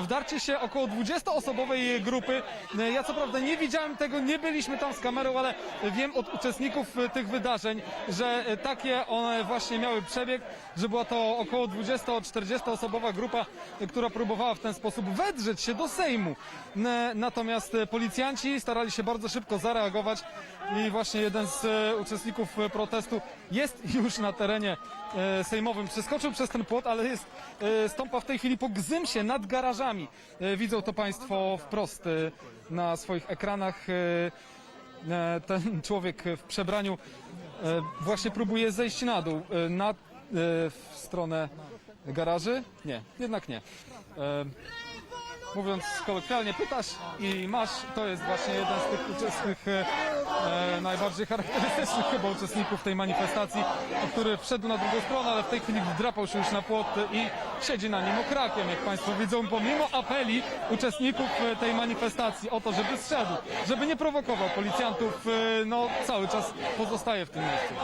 wdarcie się około 20-osobowej grupy. Ja co prawda nie widziałem tego, nie byliśmy tam z kamerą, ale wiem od uczestników e, tych wydarzeń, że e, takie one właśnie miały przebieg, że była to około 20-40 osobowa grupa, e, która próbowała w ten sposób wedrzeć się do Sejmu. Natomiast policjanci starali się bardzo szybko zareagować i właśnie jeden z uczestników protestu jest już na terenie sejmowym. Przeskoczył przez ten płot, ale jest, stąpa w tej chwili po gzymsie nad garażami. E, Widzą to Państwo wprost e, na swoich ekranach. E, Ten człowiek w przebraniu właśnie próbuje zejść na dół, na, w stronę garaży. Nie, jednak nie. Mówiąc kolokwialnie, pytasz i masz, to jest właśnie jeden z tych uczestników e, najbardziej charakterystycznych chyba uczestników tej manifestacji, który wszedł na drugą stronę, ale w tej chwili wdrapał się już na płot i siedzi na nim okrakiem, jak Państwo widzą, pomimo apeli uczestników e, tej manifestacji o to, żeby zszedł, żeby nie prowokował policjantów, e, no cały czas pozostaje w tym miejscu.